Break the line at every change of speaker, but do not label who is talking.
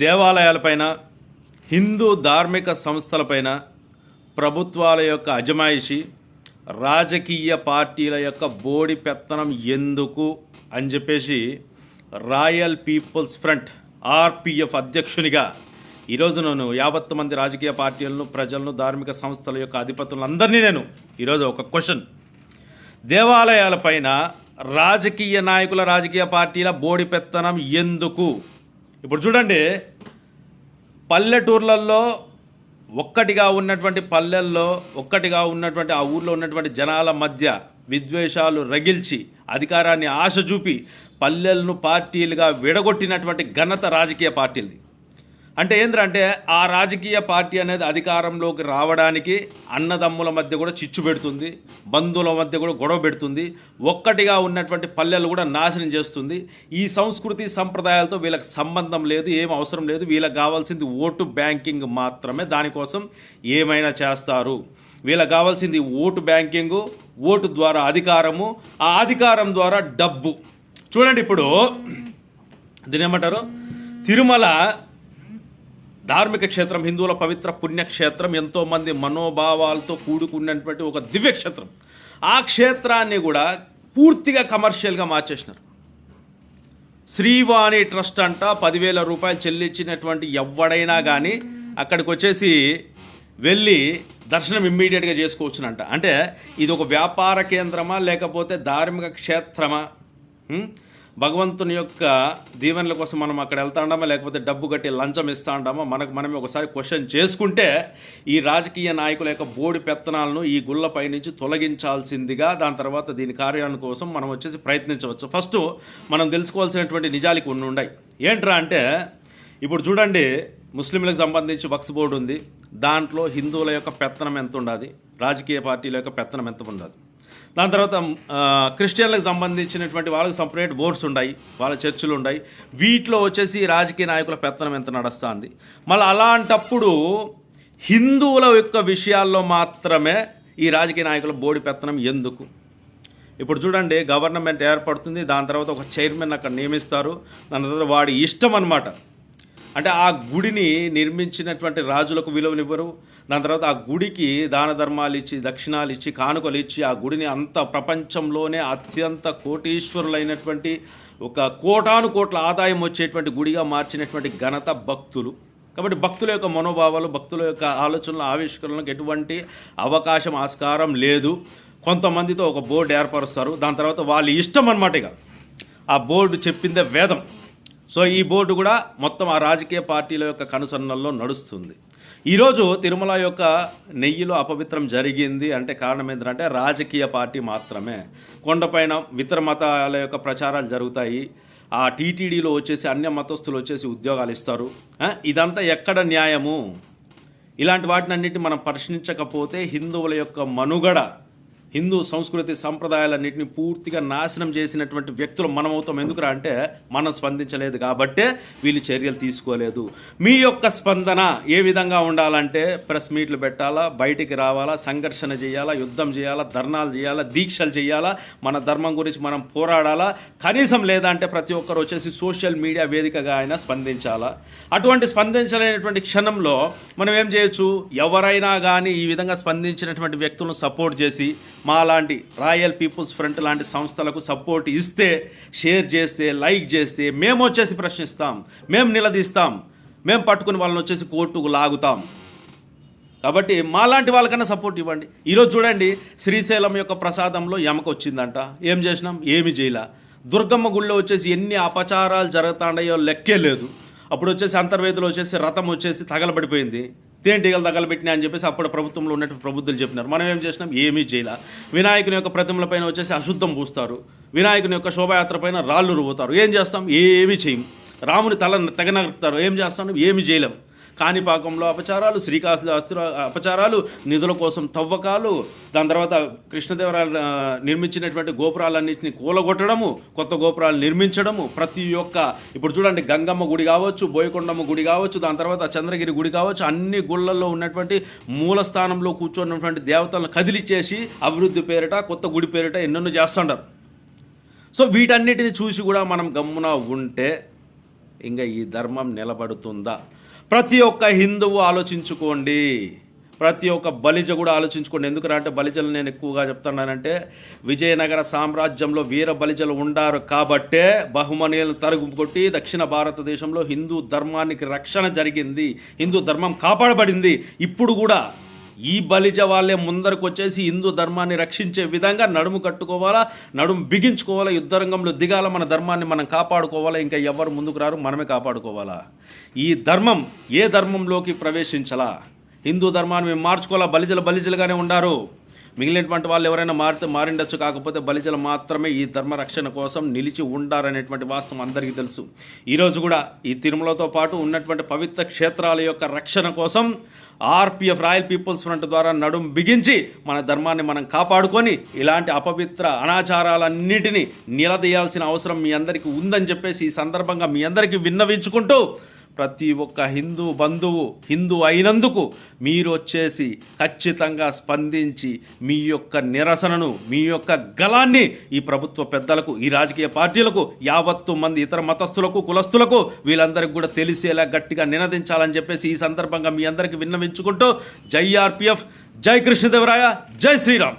దేవాలయాలపైన హిందూ ధార్మిక సంస్థలపైన ప్రభుత్వాల యొక్క అజమాయిషి రాజకీయ పార్టీల యొక్క బోడి పెత్తనం ఎందుకు అని చెప్పేసి రాయల్ పీపుల్స్ ఫ్రంట్ ఆర్పిఎఫ్ అధ్యక్షునిగా ఈరోజు నేను యావత్తు మంది రాజకీయ పార్టీలను ప్రజలను ధార్మిక సంస్థల యొక్క అధిపతులందరినీ నేను ఈరోజు ఒక క్వశ్చన్. దేవాలయాలపైన రాజకీయ నాయకుల రాజకీయ పార్టీల బోడి పెత్తనం ఎందుకు? ఇప్పుడు చూడండి పల్లెటూర్లలో ఒక్కటిగా ఉన్నటువంటి పల్లెల్లో ఒక్కటిగా ఉన్నటువంటి ఆ ఊర్లో ఉన్నటువంటి జనాల మధ్య విద్వేషాలు రగిల్చి అధికారాన్ని ఆశ చూపి పల్లెలను పార్టీలుగా విడగొట్టినటువంటి ఘనత రాజకీయ పార్టీలది. అంటే ఏంటంటే ఆ రాజకీయ పార్టీ అనేది అధికారంలోకి రావడానికి అన్నదమ్ముల మధ్య కూడా చిచ్చు పెడుతుంది బంధువుల మధ్య కూడా గొడవ పెడుతుంది ఒక్కటిగా ఉన్నటువంటి పల్లెలు కూడా నాశనం చేస్తుంది. ఈ సంస్కృతి సంప్రదాయాలతో వీళ్ళకి సంబంధం లేదు ఏం అవసరం లేదు వీళ్ళకి కావాల్సింది ఓటు బ్యాంకింగ్ మాత్రమే దానికోసం ఏమైనా చేస్తారు. వీళ్ళకి కావాల్సింది ఓటు బ్యాంకింగు ఓటు ద్వారా అధికారము ఆ అధికారం ద్వారా డబ్బు. చూడండి ఇప్పుడు దీని ఏమంటారు? తిరుమల ధార్మిక క్షేత్రం హిందువుల పవిత్ర పుణ్యక్షేత్రం ఎంతోమంది మనోభావాలతో కూడుకున్నటువంటి ఒక దివ్య క్షేత్రం ఆ క్షేత్రాన్ని కూడా పూర్తిగా కమర్షియల్గా మార్చేసినారు. శ్రీవాణి ట్రస్ట్ అంట పదివేల రూపాయలు చెల్లించినటువంటి ఎవడైనా కానీ అక్కడికి వచ్చేసి వెళ్ళి దర్శనం ఇమ్మీడియట్గా చేసుకోవచ్చునంట. అంటే ఇది ఒక వ్యాపార కేంద్రమా లేకపోతే ధార్మిక క్షేత్రమా? భగవంతుని యొక్క దీవెనల కోసం మనం అక్కడ వెళ్తా ఉండమా? లేకపోతే డబ్బు కట్టి లంచం ఇస్తా ఉండమా? మనకు మనమే ఒకసారి క్వశ్చన్ చేసుకుంటే ఈ రాజకీయ నాయకుల యొక్క బోడి పెత్తనాలను ఈ గుళ్ళపై నుంచి తొలగించాల్సిందిగా దాని తర్వాత దీని కార్యాలను కోసం మనం వచ్చేసి ప్రయత్నించవచ్చు. ఫస్ట్ మనం తెలుసుకోవాల్సినటువంటి నిజాలు కొన్ని ఉన్నాయి. ఏంట్రా అంటే ఇప్పుడు చూడండి ముస్లింలకు సంబంధించి వక్స్ బోర్డు ఉంది. దాంట్లో హిందువుల యొక్క పెత్తనం ఎంత ఉండాలి రాజకీయ పార్టీల యొక్క పెత్తనం ఎంత ఉండాలి దాని తర్వాత క్రిస్టియన్లకు సంబంధించినటువంటి వాళ్ళకి సపరేట్ బోర్డ్స్ ఉన్నాయి వాళ్ళ చర్చిలు ఉన్నాయి వీటిలో వచ్చేసి రాజకీయ నాయకుల పెత్తనం ఎంత నడుస్తుంది. మళ్ళీ అలాంటప్పుడు హిందువుల యొక్క విషయాల్లో మాత్రమే ఈ రాజకీయ నాయకుల బోడి పెత్తనం ఎందుకు? ఇప్పుడు చూడండి గవర్నమెంట్ ఏర్పడుతుంది దాని తర్వాత ఒక చైర్మన్ అక్కడ నియమిస్తారు దాని తర్వాత వాడి ఇష్టం అనమాట అంటే ఆ గుడిని నిర్మించినటువంటి రాజులకు విలువనివ్వరు. దాని తర్వాత ఆ గుడికి దాన ధర్మాలు ఇచ్చి దక్షిణాలు ఇచ్చి కానుకలు ఇచ్చి ఆ గుడిని అంత ప్రపంచంలోనే అత్యంత కోటీశ్వరులైనటువంటి ఒక కోటాను కోట్ల ఆదాయం వచ్చేటువంటి గుడిగా మార్చినటువంటి ఘనత భక్తులు. కాబట్టి భక్తుల యొక్క మనోభావాలు భక్తుల యొక్క ఆలోచనలు ఆవిష్కరణలకు ఎటువంటి అవకాశం ఆస్కారం లేదు. కొంతమందితో ఒక బోర్డు ఏర్పరుస్తారు. దాని తర్వాత వాళ్ళ ఇష్టం అనమాట ఇక. ఆ బోర్డు చెప్పిందే వేదం. సో ఈ బోర్డు కూడా మొత్తం ఆ రాజకీయ పార్టీల యొక్క కనుసన్నల్లో నడుస్తుంది. ఈరోజు తిరుమల యొక్క నెయ్యిలో అపవిత్రం జరిగింది అంటే కారణం ఏంటంటే రాజకీయ పార్టీ మాత్రమే. కొండపైన ఇతర మతాల యొక్క ప్రచారాలు జరుగుతాయి. ఆ టీటీడీలో వచ్చేసి అన్య మతస్థులు వచ్చేసి ఉద్యోగాలు ఇస్తారు. ఇదంతా ఎక్కడ న్యాయము? ఇలాంటి వాటినన్నిటి మనం పరిశీలించకపోతే హిందువుల యొక్క మనుగడ హిందూ సంస్కృతి సంప్రదాయాలన్నింటినీ పూర్తిగా నాశనం చేసినటువంటి వ్యక్తులు మనమవుతాం. ఎందుకురా అంటే మనం స్పందించలేదు కాబట్టే వీళ్ళు చర్యలు తీసుకోలేదు. మీ యొక్క స్పందన ఏ విధంగా ఉండాలంటే ప్రెస్ మీట్లు పెట్టాలా బయటికి రావాలా సంఘర్షణ చేయాలా యుద్ధం చేయాలా ధర్నాలు చేయాలా దీక్షలు చేయాలా మన ధర్మం గురించి మనం పోరాడాలా కనీసం లేదంటే ప్రతి ఒక్కరు వచ్చేసి సోషల్ మీడియా వేదికగా ఆయన స్పందించాలా. అటువంటి స్పందించలేనటువంటి క్షణంలో మనం ఏం చేయొచ్చు? ఎవరైనా కానీ ఈ విధంగా స్పందించినటువంటి వ్యక్తులను సపోర్ట్ చేసి మా లాంటి రాయల్ పీపుల్స్ ఫ్రంట్ లాంటి సంస్థలకు సపోర్ట్ ఇస్తే షేర్ చేస్తే లైక్ చేస్తే మేము వచ్చేసి ప్రశ్నిస్తాం మేము నిలదీస్తాం మేము పట్టుకుని వాళ్ళని వచ్చేసి కోర్టుకు లాగుతాం. కాబట్టి మాలాంటి వాళ్ళకన్నా సపోర్ట్ ఇవ్వండి. ఈరోజు చూడండి శ్రీశైలం యొక్క ప్రసాదంలో ఎమక వచ్చిందంట ఏం చేసినాం? ఏమి చేయలే. దుర్గమ్మ గుళ్ళో వచ్చేసి ఎన్ని అపచారాలు జరుగుతాయో లెక్కే లేదు. అప్పుడు వచ్చేసి అంతర్వేదిలో వచ్చేసి రథం వచ్చేసి తగలబడిపోయింది. తేనెటీగలు తగలబెట్టినా అని చెప్పేసి అప్పుడు ప్రభుత్వంలో ఉన్నట్టు ప్రబుద్ధులు చెప్పినారు. మనం ఏం చేసినాం? ఏమీ చేయలే. వినాయకుని యొక్క ప్రతిమల పైన వచ్చేసి అశుద్ధం పూస్తారు. వినాయకుని యొక్క శోభాయాత్ర పైన రాళ్ళు రువ్వుతారు. ఏం చేస్తాం? ఏమీ చేయం. రాముని తల తెగనగలుగుతారు ఏం చేస్తాం? ఏమి చేయలేం. కాణిపాకంలో అపచారాలు శ్రీకాళహస్తిలో అపచారాలు నిధుల కోసం తవ్వకాలు దాని తర్వాత కృష్ణదేవరాయలు నిర్మించినటువంటి గోపురాలన్నింటినీ కూలగొట్టడము కొత్త గోపురాలు నిర్మించడము ప్రతి ఒక్క ఇప్పుడు చూడండి గంగమ్మ గుడి కావచ్చు బోయకొండమ్మ గుడి కావచ్చు దాని తర్వాత చంద్రగిరి గుడి కావచ్చు అన్ని గుళ్ళల్లో ఉన్నటువంటి మూల స్థానంలో కూర్చున్నటువంటి దేవతలను కదిలిచేసి అభివృద్ధి పేరిట కొత్త గుడి పేరిట ఎన్నెన్నో చేస్తుంటారు. సో వీటన్నిటిని చూసి కూడా మనం గమ్మున ఉంటే ఇంకా ఈ ధర్మం నిలబడుతుందా? ప్రతి ఒక్క హిందువు ఆలోచించుకోండి. ప్రతి ఒక్క బలిజ కూడా ఆలోచించుకోండి. ఎందుకంటే బలిజలు నేను ఎక్కువగా చెప్తున్నానంటే విజయనగర సామ్రాజ్యంలో వీర బలిజలు ఉండారు కాబట్టే బహుమనీయులను తరుగు కొట్టి దక్షిణ భారతదేశంలో హిందూ ధర్మానికి రక్షణ జరిగింది. హిందూ ధర్మం కాపాడబడింది. ఇప్పుడు కూడా ఈ బలిజ వాళ్ళే ముందరకు వచ్చేసి హిందూ ధర్మాన్ని రక్షించే విధంగా నడుము కట్టుకోవాలా నడుము బిగించుకోవాలా యుద్ధరంగంలో దిగాల మన ధర్మాన్ని మనం కాపాడుకోవాలా ఇంకా ఎవరు ముందుకు రారు మనమే కాపాడుకోవాలా? ఈ ధర్మం ఏ ధర్మంలోకి ప్రవేశించాలా? హిందూ ధర్మాన్ని మేము మార్చుకోవాలా? బలిజలు బలిజలుగానే ఉండారు. మిగిలినటువంటి వాళ్ళు ఎవరైనా మారితే మారిండొచ్చు కాకపోతే బలిజలు మాత్రమే ఈ ధర్మ రక్షణ కోసం నిలిచి ఉండారనేటువంటి వాస్తవం అందరికీ తెలుసు. ఈరోజు కూడా ఈ తిరుమలతో పాటు ఉన్నటువంటి పవిత్ర క్షేత్రాల యొక్క రక్షణ కోసం ఆర్పిఎఫ్ రాయల్ పీపుల్స్ ఫ్రంట్ ద్వారా నడుం బిగించి మన ధర్మాన్ని మనం కాపాడుకొని ఇలాంటి అపవిత్ర అనాచారాలన్నిటినీ నిలదీయాల్సిన అవసరం మీ అందరికీ ఉందని చెప్పేసి ఈ సందర్భంగా మీ అందరికీ విన్నవించుకుంటూ ప్రతి ఒక్క హిందూ బంధువు హిందూ అయినందుకు మీరు వచ్చేసి ఖచ్చితంగా స్పందించి మీ యొక్క నిరసనను మీ యొక్క గలాన్ని ఈ ప్రభుత్వ పెద్దలకు ఈ రాజకీయ పార్టీలకు యావత్తు మంది ఇతర మతస్థులకు కులస్తులకు వీళ్ళందరికీ కూడా తెలిసేలా గట్టిగా నినదించాలని చెప్పేసి ఈ సందర్భంగా మీ అందరికీ విన్నవించుకుంటూ జై ఆర్పిఎఫ్ జై కృష్ణదేవరాయ జై శ్రీరామ్.